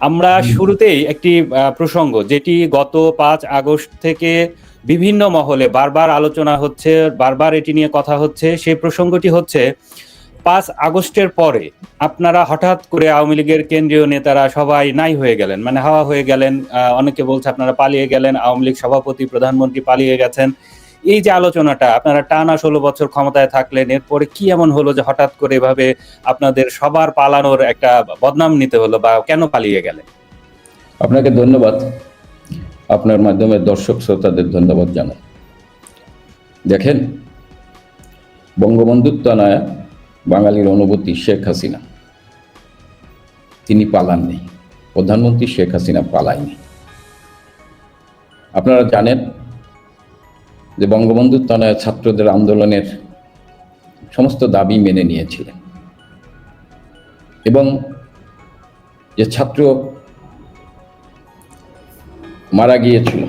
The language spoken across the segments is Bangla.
আমরা শুরুতেই একটি প্রসঙ্গ যেটি গত পাঁচ আগস্ট থেকে বিভিন্ন মহলে বারবার আলোচনা হচ্ছে বারবার এটি নিয়ে কথা হচ্ছে। সেই প্রসঙ্গটি হচ্ছে পাঁচ আগস্টের পরে আপনারা হঠাৎ করে আওয়ামী লীগের কেন্দ্রীয় নেতারা সবাই নাই হয়ে গেলেন মানে হাওয়া হয়ে গেলেন অনেকে বলছে আপনারা পালিয়ে গেলেন আওয়ামী লীগ সভাপতি প্রধানমন্ত্রী পালিয়ে গেছেন। এই যে আলোচনাটা, আপনারা টানা ষোলো বছর ক্ষমতায় থাকলেন, এরপরে কি এমন হলো যে হঠাৎ করে এভাবে আপনাদের সবার পালানোর একটা বদনাম নিতে হলো বা কেন পালিয়ে গেলেন? আপনাকে ধন্যবাদ। আপনার মাধ্যমে দর্শক শ্রোতাদের ধন্যবাদ জানাই। দেখেন বঙ্গবন্ধুর তনায় বাঙালির অনুভূতি শেখ হাসিনা। তিনি পালাননি। প্রধানমন্ত্রী শেখ হাসিনা পালায়নি। আপনারা জানেন যে বঙ্গবন্ধুর তনয় ছাত্রদের আন্দোলনের সমস্ত দাবি মেনে নিয়েছিলেন। এবং যে ছাত্র মারা গিয়েছিল,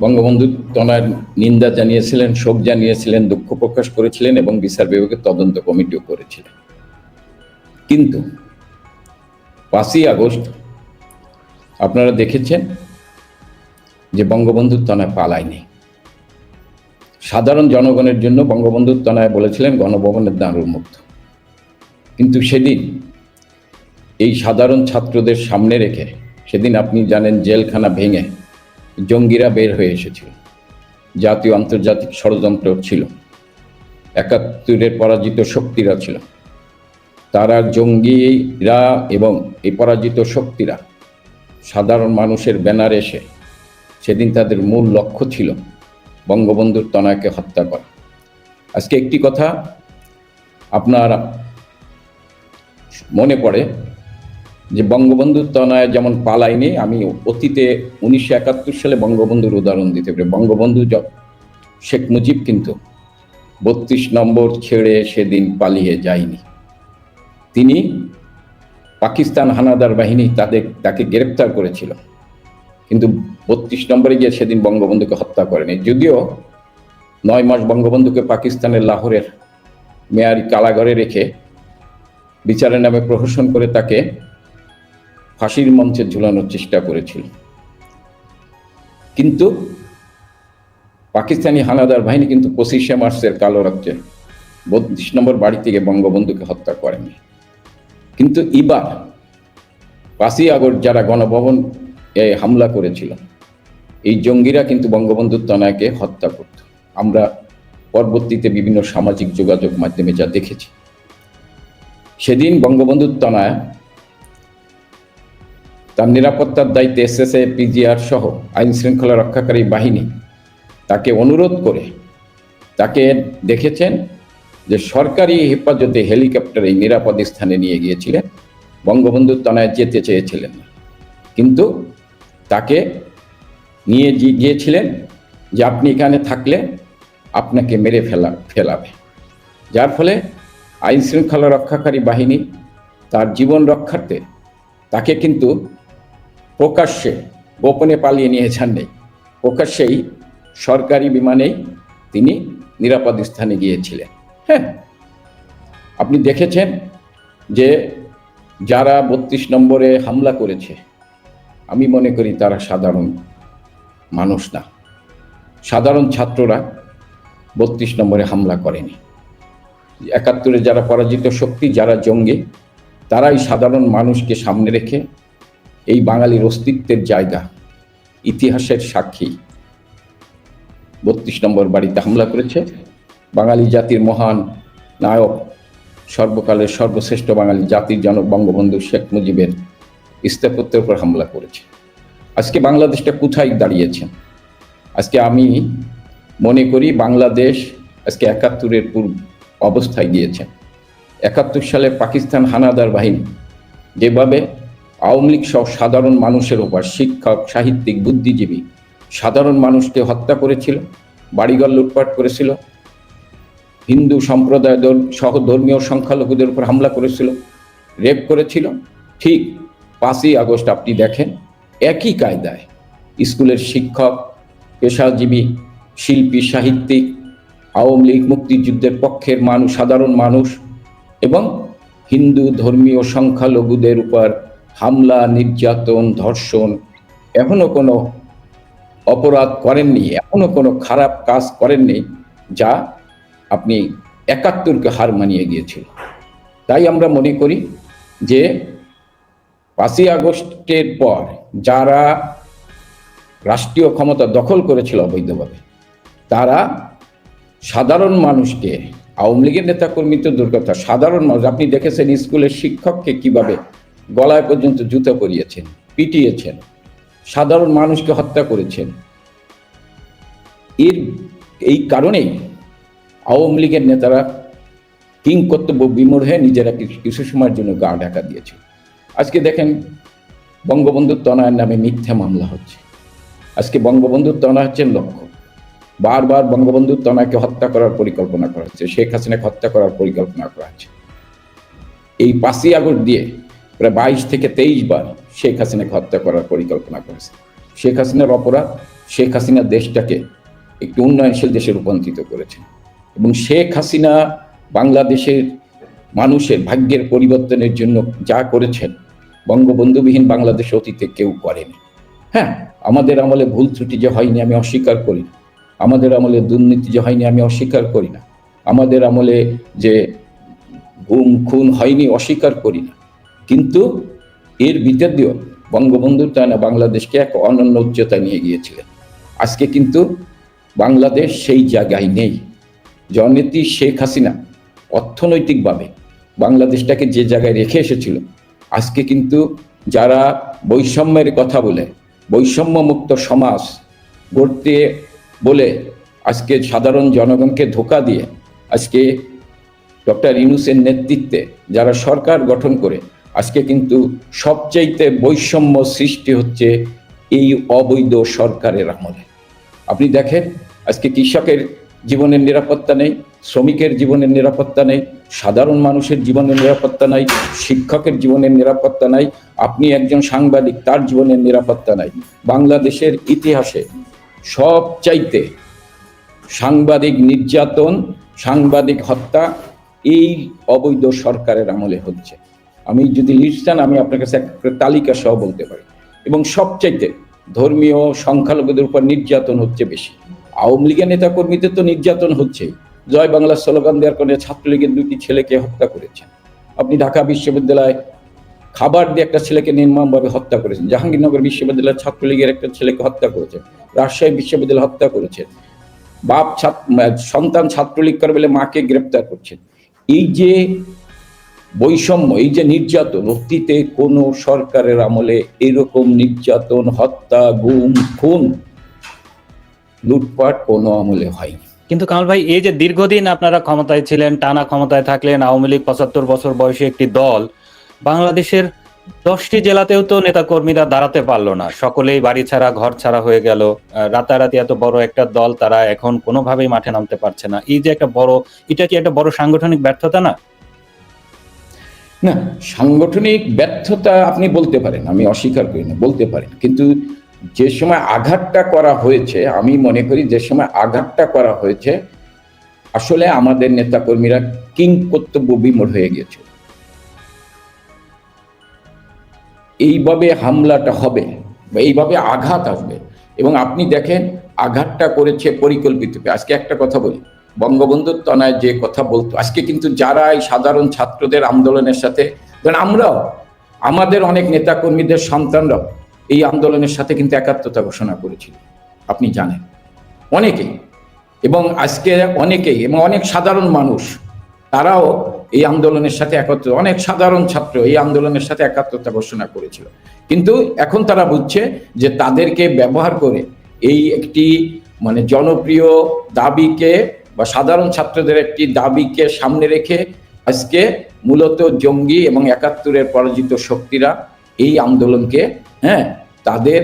বঙ্গবন্ধু তনার নিন্দা জানিয়েছিলেন, শোক জানিয়েছিলেন, দুঃখ প্রকাশ করেছিলেন এবং বিচার বিভাগের তদন্ত কমিটিও করেছিলেন। কিন্তু পাঁচই আগস্ট আপনারা দেখেছেন যে বঙ্গবন্ধুর তনায় পালায়নি। সাধারণ জনগণের জন্য বঙ্গবন্ধুর তনায় বলেছিলেন গণভবনের দ্বার উন্মুক্ত কিন্তু সেদিন এই সাধারণ ছাত্রদের সামনে রেখে, সেদিন আপনি জানেন জেলখানা ভেঙে জঙ্গিরা বের হয়ে এসেছিল। জাতীয় আন্তর্জাতিক ষড়যন্ত্র ছিল। একাত্তরের পরাজিত শক্তিরা ছিল। তারা জঙ্গিরা এবং এই পরাজিত শক্তিরা সাধারণ মানুষের ব্যানার এসে সেদিন তাদের মূল লক্ষ্য ছিল বঙ্গবন্ধুর তনয়কে হত্যা করা। আজকে একটি কথা আপনার মনে পড়ে যে বঙ্গবন্ধুর তনয় যেমন পালাইনি আমি অতীতে উনিশশো একাত্তর সালে বঙ্গবন্ধুর উদাহরণ দিতে পারি, বঙ্গবন্ধু শেখ মুজিব কিন্তু বত্রিশ নম্বর ছেড়ে সেদিন পালিয়ে যায়নি। তিনি পাকিস্তান হানাদার বাহিনী তাদের, তাকে গ্রেপ্তার করেছিল। কিন্তু বত্রিশ নম্বরে গিয়ে সেদিন বঙ্গবন্ধুকে হত্যা করেনি। যদিও নয় মাস বঙ্গবন্ধুকে পাকিস্তানের লাহোরের মেয়ারি কারাগারে রেখে বিচারের নামে প্রহসন করে তাকে ফাঁসির মঞ্চে ঝুলানোর চেষ্টা করেছিল। কিন্তু পাকিস্তানি হানাদার বাহিনী কিন্তু পঁচিশে মার্চের কালো রাজ্যে বত্রিশ নম্বর বাড়ি থেকে বঙ্গবন্ধুকে হত্যা করেনি। কিন্তু এবার পাঁচই আগস্ট যারা গণভবন হামলা করেছিল। এই জঙ্গিরা কিন্তু বঙ্গবন্ধুর তনয়কে হত্যা করত। আমরা পরবর্তীতে বিভিন্ন সামাজিক যোগাযোগ মাধ্যমে যা দেখেছি। সেদিন বঙ্গবন্ধুর তনয় তার নিরাপত্তার দায়িত্বে এসএসএ পিজিআর সহ আইন শৃঙ্খলা রক্ষাকারী বাহিনী তাকে অনুরোধ করে তাকে দেখেছেন যে সরকারি হেফাজতে হেলিকপ্টারে নিরাপদ স্থানে নিয়ে গিয়েছিলেন। বঙ্গবন্ধুর তনায় যেতে চেয়েছিলেন কিন্তু তাকে নিয়ে গিয়েছিলেন যে আপনি এখানে থাকলে আপনাকে মেরে ফেলা, ফেলাবে। যার ফলে আইন শৃঙ্খলা রক্ষাকারী বাহিনী তার জীবন রক্ষার্থে তাকে কিন্তু প্রকাশ্যে গোপনে পালিয়ে নিয়ে নেই প্রকাশ্যেই সরকারি বিমানেই তিনি নিরাপদ স্থানে গিয়েছিলেন। হ্যাঁ আপনি দেখেছেন যে যারা বত্রিশ নম্বরে হামলা করেছে আমি মনে করি তারা সাধারণ মানুষ না। সাধারণ ছাত্ররা বত্রিশ নম্বরে হামলা করেনি। একাত্তরে যারা পরাজিত শক্তি, যারা জঙ্গি, তারাই সাধারণ মানুষকে সামনে রেখে এই বাঙালির অস্তিত্বের জায়গা, ইতিহাসের সাক্ষী। বত্রিশ নম্বর বাড়িতে হামলা করেছে বাঙালি জাতির মহান নায়ক, সর্বকালের সর্বশ্রেষ্ঠ বাঙালি জাতির জনক বঙ্গবন্ধু শেখ মুজিবের স্থাপত্যের উপর হামলা করেছে। আজকে বাংলাদেশটা কোথায় দাঁড়িয়েছে? আজকে আমি মনে করি বাংলাদেশ আজকে একাত্তরের পূর্ব অবস্থায় গিয়েছে। একাত্তর সালে পাকিস্তান হানাদার বাহিনী যেভাবে আওয়ামী লীগ সহ সাধারণ মানুষের ওপর শিক্ষক, সাহিত্যিক, বুদ্ধিজীবী সাধারণ মানুষকে হত্যা করেছিল, বাড়িঘর লুটপাট করেছিল, হিন্দু সম্প্রদায় সহ ধর্মীয় সংখ্যালঘুদের উপর হামলা করেছিল, রেপ করেছিল, ঠিক পাঁচই আগস্ট আপনি দেখেন, একই কায়দায় স্কুলের শিক্ষক, পেশাজীবী, শিল্পী, সাহিত্যিক, আওয়ামী লীগ মুক্তিযুদ্ধের পক্ষের মানুষ, সাধারণ মানুষ এবং হিন্দু ধর্মীয় সংখ্যালঘুদের উপর হামলা, নির্যাতন, ধর্ষণ এখনও কোনো অপরাধ করেননি, এখনও কোনো খারাপ কাজ করেননি যা আপনি একাত্তরকে হার মানিয়ে গিয়েছিল। তাই আমরা মনে করি যে পাঁচই আগস্টের পর যারা রাষ্ট্রীয় ক্ষমতা দখল করেছিল অবৈধভাবে, তারা সাধারণ মানুষকে, আওয়ামী লীগের নেতাকর্মী তো দুর্গতা সাধারণ মানুষ, আপনি দেখেছেন স্কুলের শিক্ষককে কীভাবে গলায় পর্যন্ত জুতো পরিয়েছেন, পিটিয়েছেন, সাধারণ মানুষকে হত্যা করেছেন। এর, এই কারণেই আওয়ামী লীগের নেতারা কিং কর্তব্য বিমূঢ় হয়ে নিজেরা কিছু- সময়ের জন্য গা ঢাকা দিয়েছে। আজকে দেখেন, বঙ্গবন্ধুর তনয়ের নামে মিথ্যা মামলা হচ্ছে। আজকে বঙ্গবন্ধুর তনয় হচ্ছেন লক্ষ্য। বারবার বঙ্গবন্ধুর তনয়কে হত্যা করার পরিকল্পনা করা হচ্ছে, শেখ হাসিনাকে হত্যা করার পরিকল্পনা করা হচ্ছে। এই পাঁচই আগস্ট দিয়ে প্রায় বাইশ থেকে তেইশ বার শেখ হাসিনাকে হত্যা করার পরিকল্পনা করেছে। শেখ হাসিনার অপরাধ, শেখ হাসিনা দেশটাকে একটি উন্নয়নশীল দেশে রূপান্তরিত করেছে এবং শেখ হাসিনা বাংলাদেশের মানুষের ভাগ্যের পরিবর্তনের জন্য যা করেছেন বঙ্গবন্ধুবিহীন বাংলাদেশ অতীতে কেউ করেনি। হ্যাঁ আমাদের আমলে ভুল ত্রুটি যে হয়নি আমি অস্বীকার করি না। আমাদের আমলে দুর্নীতি যে হয়নি আমি অস্বীকার করি না। আমাদের আমলে যে গুম, খুন হয়নি অস্বীকার করি না। কিন্তু এর ভিতর দিয়েও বঙ্গবন্ধু না বাংলাদেশকে এক অনন্য উচ্চতায় নিয়ে গিয়েছিলেন। আজকে কিন্তু বাংলাদেশ সেই জায়গায় নেই। জননেত্রী শেখ হাসিনা অর্থনৈতিকভাবে বাংলাদেশটাকে যে জায়গায় রেখে এসেছিল আজকে কিন্তু যারা বৈষম্যের কথা বলে, বৈষম্যমুক্ত সমাজ গড়তে বলে আজকে সাধারণ জনগণকে ধোকা দিয়ে আজকে ডক্টর ইনুসের নেতৃত্বে যারা সরকার গঠন করে, আজকে কিন্তু সবচাইতে বৈষম্য সৃষ্টি হচ্ছে এই অবৈধ সরকারের আমলে। আপনি দেখেন, আজকে কৃষকের জীবনের নিরাপত্তা নেই, শ্রমিকের জীবনের নিরাপত্তা নেই, সাধারণ মানুষের জীবনের নিরাপত্তা নাই, শিক্ষকের জীবনের নিরাপত্তা নাই, আপনি একজন সাংবাদিক, তার জীবনের নিরাপত্তা নাই। বাংলাদেশের ইতিহাসে সবচাইতে সাংবাদিক নির্যাতন, সাংবাদিক হত্যা এই অবৈধ সরকারের আমলে হচ্ছে। আমি যদি লিস্ট চান আমি আপনার কাছে একটা তালিকা সহ বলতে পারি। এবং সবচাইতে ধর্মীয় সংখ্যালঘুদের উপর নির্যাতন হচ্ছে বেশি। আওয়ামী লীগের নেতাকর্মীদের তো নির্যাতন হচ্ছেই জয় বাংলার স্লোগান দেওয়ার কারণে ছাত্রলীগের দুটি ছেলেকে হত্যা করেছেন। আপনি ঢাকা বিশ্ববিদ্যালয় খাবার দিয়ে একটা ছেলেকে নির্মমভাবে হত্যা করেছেন। জাহাঙ্গীরনগর বিশ্ববিদ্যালয়ের ছাত্রলীগের একটা ছেলেকে হত্যা করেছেন। রাজশাহী বিশ্ববিদ্যালয় হত্যা করেছেন। বাপ সন্তান ছাত্রলীগ করে বলে মাকে গ্রেপ্তার করছেন। এই যে বৈষম্য, এই যে নির্যাতন, অতীতে কোনো সরকারের আমলে এরকম নির্যাতন, হত্যা, গুম, খুন লুটপাট কোনো আমলে হয়নি কিন্তু কামাল ভাই এই যে দীর্ঘদিন আপনারা ক্ষমতায় ছিলেন টানা ক্ষমতায় থাকলেন আওয়ামী লীগ পঁচাত্তর বছর বয়সী একটি দল বাংলাদেশের দশটি জেলাতেও তো নেতাকর্মীরা দাঁড়াতে পারল না। সকলেই বাড়ি ছাড়া ঘর ছাড়া হয়ে গেল। রাতারাতি এত বড় একটা দল তারা এখন কোনোভাবেই মাঠে নামতে পারছে না। এই যে একটা বড় এটা কি একটা বড় সাংগঠনিক ব্যর্থতা না? না সাংগঠনিক ব্যর্থতা আপনি বলতে পারেন আমি অস্বীকার করি না বলতে পারেন। কিন্তু যে সময় আঘাতটা করা হয়েছে, আমি মনে করি যে সময় আঘাতটা করা হয়েছে, আসলে আমাদের নেতাকর্মীরা কিং কর্তব্য বিমূঢ় হয়ে গিয়েছে এইভাবে হামলাটা হবে বা এইভাবে আঘাত আসবে। এবং আপনি দেখেন, আঘাতটা করেছে পরিকল্পিত আজকে একটা কথা বলি, বঙ্গবন্ধুর তনায় যে কথা বলতো, আজকে কিন্তু যারা এই সাধারণ ছাত্রদের আন্দোলনের সাথে আমরাও, আমাদের অনেক নেতাকর্মীদের সন্তানরাও এই আন্দোলনের সাথে কিন্তু একাত্মতা ঘোষণা করেছিল। আপনি জানেন। অনেকেই এবং আজকে অনেকেই এবং অনেক সাধারণ মানুষ, তারাও এই আন্দোলনের সাথে একত্র, অনেক সাধারণ ছাত্র এই আন্দোলনের সাথে একাত্মতা ঘোষণা করেছিল। কিন্তু এখন তারা বুঝছে যে তাদেরকে ব্যবহার করে এই একটি মানে জনপ্রিয় দাবিকে বা সাধারণ ছাত্রদের একটি দাবিকে সামনে রেখে আজকে মূলত জঙ্গি এবং একাত্তরের পরাজিত শক্তিরা এই আন্দোলনকে হ্যাঁ তাদের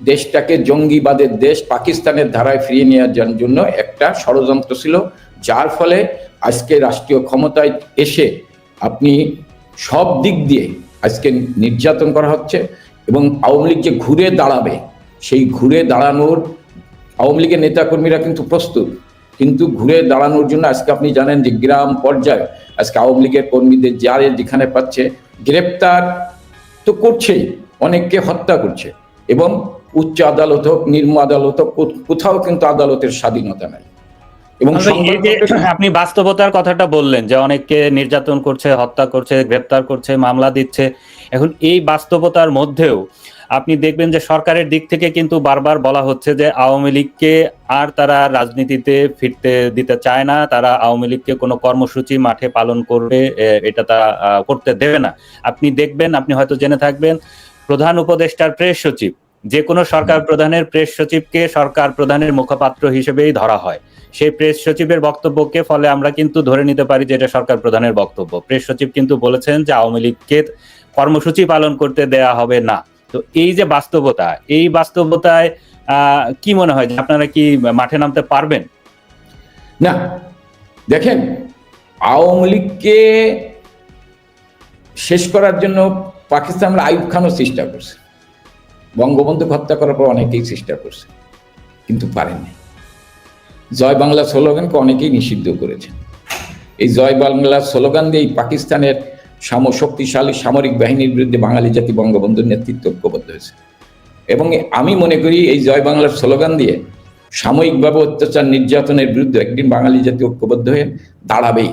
দেশটাকে জঙ্গিবাদের দেশ পাকিস্তানের ধারায় ফিরিয়ে নেওয়ার জন্য একটা ষড়যন্ত্র ছিল, যার ফলে আজকে রাষ্ট্রীয় ক্ষমতায় এসে আপনি সব দিক দিয়ে আজকে নির্যাতন করা হচ্ছে এবং আওয়ামী লীগ যে ঘুরে দাঁড়াবে, সেই ঘুরে দাঁড়ানোর আওয়ামী লীগের নেতাকর্মীরা কিন্তু প্রস্তুত। কিন্তু ঘুরে দাঁড়ানোর জন্য আজকে আপনি জানেন যে গ্রাম পর্যায়ে আজকে আওয়ামী লীগের কর্মীদের যারে যেখানে পাচ্ছে, গ্রেপ্তার তো করছেই। অনেককে হত্যা করছে এবং উচ্চ আদালত হোক নিম্ন আদালত হোক কোথাও কিন্তু আদালতের স্বাধীনতা নাই। এবং আপনি বাস্তবতার কথাটা বললেন যে অনেককে নির্যাতন করছে হত্যা করছে গ্রেপ্তার করছে মামলা দিচ্ছে। এখন এই বাস্তবতার মধ্যেও আপনি দেখবেন যে সরকারের দিক থেকে কিন্তু বারবার বলা হচ্ছে যে আওয়ামী লীগকে আর তারা রাজনীতিতে ফিরতে দিতে চায় না। তারা আওয়ামী লীগকে কোনো কর্মসূচি মাঠে পালন করবে এটা তারা আহ, করতে দেবে না। আপনি দেখবেন আপনি হয়তো জেনে থাকবেন প্রধান উপদেষ্টার প্রেস সচিব। যে কোনো সরকার প্রধানের প্রেস সচিবকে সরকার প্রধানের মুখপাত্র হিসেবেই ধরা হয়। সেই প্রেস সচিবের বক্তব্যকে ফলে আমরা কিন্তু ধরে নিতে পারি যে এটা সরকার প্রধানের বক্তব্য। প্রেস সচিব কিন্তু বলেছেন যে আওয়ামী লীগকে কর্মসূচি পালন করতে দেয়া হবে না। তো এই যে বাস্তবতা এই বাস্তবতায় কি মনে হয় যে আপনারা কি মাঠে নামতে পারবেন? না। দেখেন আওয়ামী লীগকে শেষ করার জন্য পাকিস্তান আমরা আইব খানও চেষ্টা করছে। বঙ্গবন্ধু হত্যা করার পর অনেকেই চেষ্টা করছে, কিন্তু পারেননি। জয় বাংলা স্লোগানকে অনেকেই নিষিদ্ধ করেছেন। এই জয় বাংলা স্লোগান দিয়েই পাকিস্তানের সাম শক্তিশালী সামরিক বাহিনীর বিরুদ্ধে বাঙালি জাতি বঙ্গবন্ধুর নেতৃত্ব ঐক্যবদ্ধ হয়েছে। এবং আমি মনে করি এই জয় বাংলার স্লোগান দিয়ে সাময়িকভাবে অত্যাচার নির্যাতনের বিরুদ্ধে একদিন বাঙালি জাতি ঐক্যবদ্ধ হয়ে দাঁড়াবেই।